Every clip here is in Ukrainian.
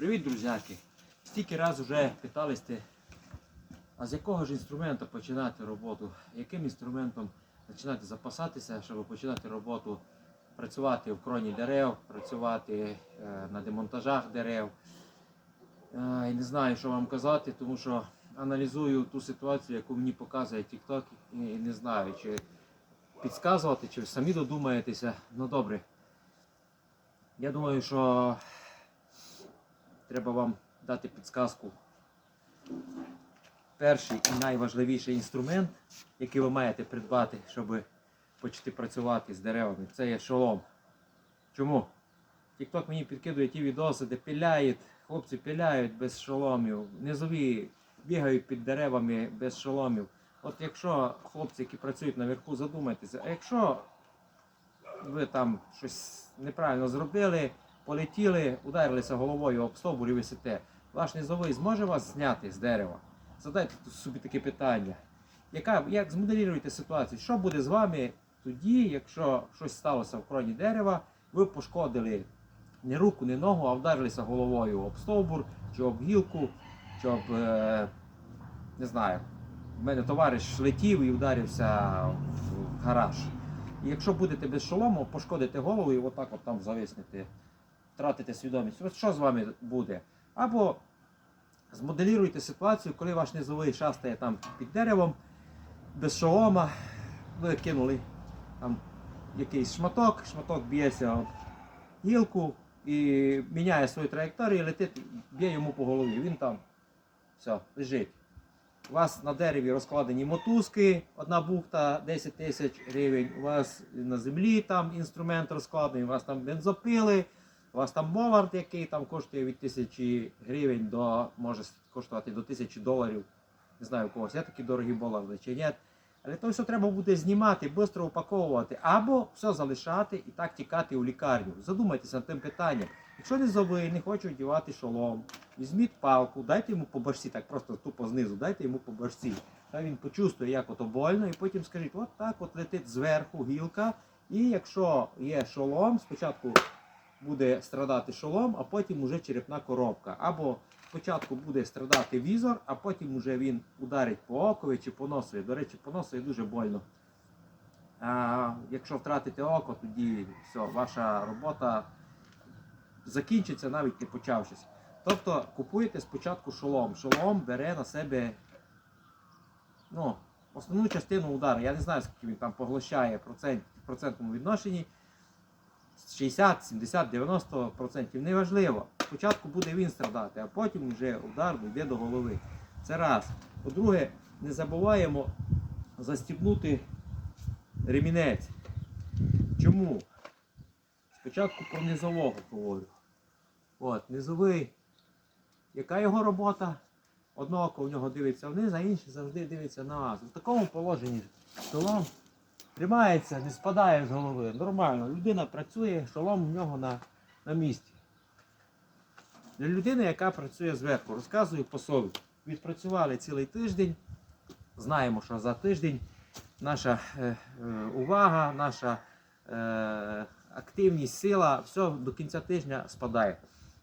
Привіт, друзяки! Стільки раз вже питалися, а з якого ж інструменту починати роботу? Яким інструментом починати запасатися, щоб починати роботу, працювати в кроні дерев, працювати е, на демонтажах дерев. Е, і не знаю, що вам казати, тому що аналізую ту ситуацію, яку мені показує TikTok, і не знаю, чи підказувати, чи самі додумаєтеся. Ну добре. Я думаю, що треба вам дати підсказку. Перший і найважливіший інструмент, який ви маєте придбати, щоб почати працювати з деревами, це є шолом. Чому? Тікток мені підкидує ті відоси, де піляють, хлопці піляють без шоломів, низові бігають під деревами без шоломів. От якщо хлопці, які працюють наверху, задумайтеся, а якщо ви там щось неправильно зробили, полетіли, ударилися головою об стовбур і висите, ваш низовий зможе вас зняти з дерева? Задайте собі таке питання. Яка, як змоделюєте ситуацію? Що буде з вами тоді, якщо щось сталося в кроні дерева, ви пошкодили не руку, не ногу, а вдарилися головою об стовбур, чи об гілку, чи об, е, не знаю, в мене товариш летів і вдарився в гараж. І якщо будете без шолому, пошкодите голову і отак от там зависнете, втратите свідомість. Що з вами буде? Або змоделюйте ситуацію, коли ваш низовий шастає там під деревом, без шолома, ви кинули там якийсь шматок, шматок б'ється об гілку і міняє свою траєкторію, летить, б'є йому по голові. Він там все, лежить. У вас на дереві розкладені мотузки, одна бухта 10 тисяч гривень, у вас на землі там інструмент розкладений, у вас там бензопили, у вас там молард, який там коштує від тисячі гривень до може коштувати до тисячі доларів. Не знаю, у когось є такі дорогі боларди чи ні. Але то все треба буде знімати, швидко упаковувати, або все залишати і так тікати у лікарню. Задумайтеся над тим питанням. Якщо не зови, не хоче одягати шолом, візьміть палку, дайте йому по башці, так просто тупо знизу, дайте йому по башці. Та він почувствує, як ото больно, і потім скажіть, от так от летить зверху гілка. І якщо є шолом, спочатку буде страдати шолом, а потім уже черепна коробка. Або спочатку буде страдати візор, а потім уже він ударить по окові чи по носові. До речі, по носові дуже больно. А, якщо втратите око, тоді все, ваша робота закінчиться навіть не почавшись. Тобто купуєте спочатку шолом. Шолом бере на себе ну, основну частину удару. Я не знаю, скільки він там поглощає в процентному відношенні. 60, 70, 90 процентів. Неважливо. Спочатку буде він страдати, а потім вже удар йде до голови. Це раз. По-друге, не забуваємо застібнути ремінець. Чому? Спочатку про низового говорю. От, низовий. Яка його робота? Одне око в нього дивиться вниз, а інше завжди дивиться на вас. В такому положенні шолом тримається, не спадає з голови. Нормально. Людина працює, шолом в нього на, на місці. Для людини, яка працює зверху, розказую по. Відпрацювали цілий тиждень. Знаємо, що за тиждень наша е, е, увага, наша е, активність, сила, все до кінця тижня спадає.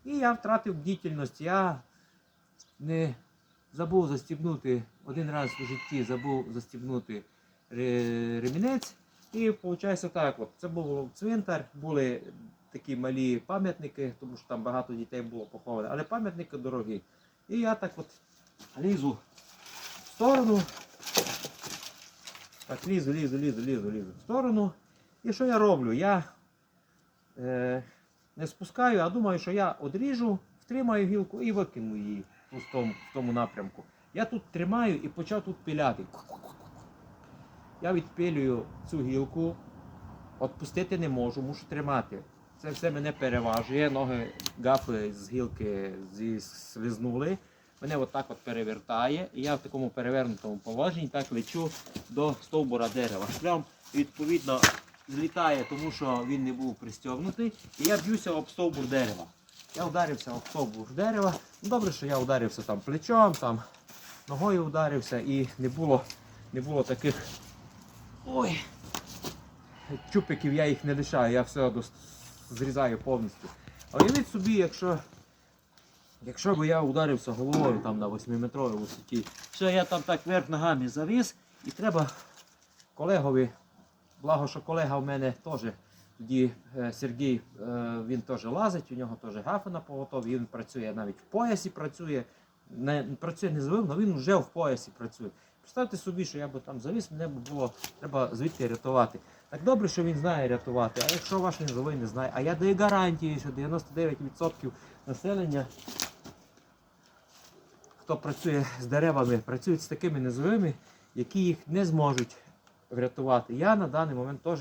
І я втратив бдительність. Я не забув застібнути один раз в житті, забув застібнути ремінець. І виходить так, от, це був цвинтар, були такі малі пам'ятники, тому що там багато дітей було поховано, але пам'ятники дорогі. І я так от лізу в сторону. Так, лізу, лізу, лізу, лізу, лізу в сторону. І що я роблю? Я е, не спускаю, а думаю, що я одріжу, втримаю гілку і викину її в тому, в тому напрямку. Я тут тримаю і почав тут піляти. Я відпилюю цю гілку, відпустити не можу, мушу тримати. Це все мене переважує, ноги гафи з гілки зіслизнули. Мене отак от перевертає, і я в такому перевернутому положенні так лечу до стовбура дерева. Шлям, відповідно, злітає, тому що він не був пристягнутий, і я б'юся об стовбур дерева. Я вдарився об стовбур дерева. Ну, добре, що я вдарився там плечом, там ногою вдарився і не було, не було таких. Ой! Чупиків я їх не лишаю, я все дос- зрізаю повністю. А уявіть собі, якщо Якщо б я ударився головою там на 8-метровій висоті, Все, я там так вверх ногами завіз. і треба колегові, благо, що колега в мене теж, тоді е, Сергій, е, він теж лазить, у нього теж гафа на поготові, він працює навіть в поясі працює, не, працює не звив, але він вже в поясі працює. Представте собі, що я би там завіз, мене було треба звідти рятувати. Так добре, що він знає рятувати, а якщо ваш низовий не знає, а я даю гарантії, що 99% населення, хто працює з деревами, працюють з такими низовими, які їх не зможуть врятувати. Я на даний момент теж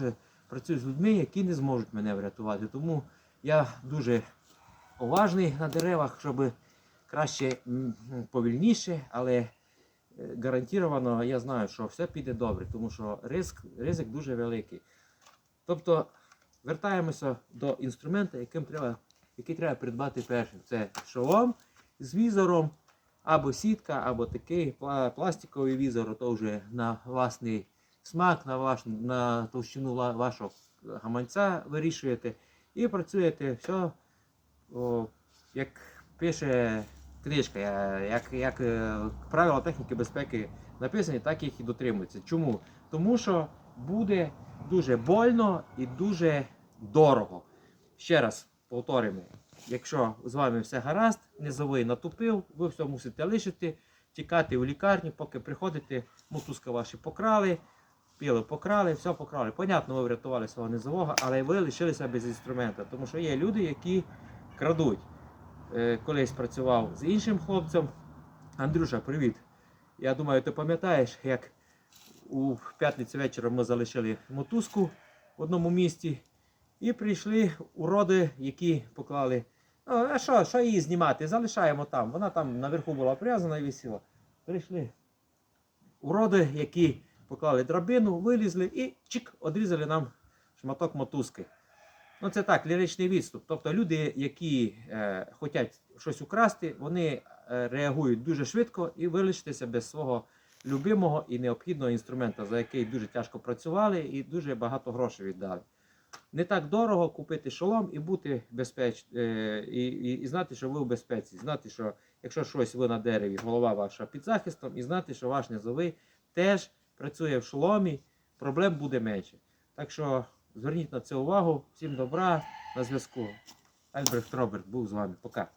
працюю з людьми, які не зможуть мене врятувати. Тому я дуже уважний на деревах, щоб краще повільніше, але гарантовано я знаю, що все піде добре, тому що ризик, ризик дуже великий. Тобто вертаємося до інструменту, яким треба, який треба придбати першим. Це шолом з візором, або сітка, або такий пластиковий візор, то вже на власний смак, на, ваш, на товщину вашого гаманця вирішуєте і працюєте все, о, як пише книжка, як, як е, правила техніки безпеки написані, так їх і дотримуються. Чому? Тому що буде дуже больно і дуже дорого. Ще раз повторюємо, якщо з вами все гаразд, низовий натупив, ви все мусите лишити, тікати у лікарню, поки приходите, мотузка ваші покрали, піли покрали, все покрали. Понятно, ви врятували свого низового, але ви лишилися без інструмента, тому що є люди, які крадуть. Е, Колись працював з іншим хлопцем. Андрюша, привіт. Я думаю, ти пам'ятаєш, як у п'ятницю вечором ми залишили мотузку в одному місті. І прийшли уроди, які поклали. «Ну, а що, що її знімати? Залишаємо там. Вона там наверху була прив'язана і висіла. Прийшли уроди, які поклали драбину, вилізли і чик, одрізали нам шматок мотузки. Ну, це так, ліричний відступ. Тобто люди, які е, хочуть щось украсти, вони е, реагують дуже швидко і вилишитися без свого любимого і необхідного інструмента, за який дуже тяжко працювали і дуже багато грошей віддали. Не так дорого купити шолом і бути безпеч... е, і, і, і знати, що ви в безпеці. Знати, що якщо щось ви на дереві, голова ваша під захистом, і знати, що ваш низовий теж працює в шоломі, проблем буде менше. Так що зверніть на це увагу. Всім добра, на зв'язку. Альбрехт Роберт був з вами. Пока.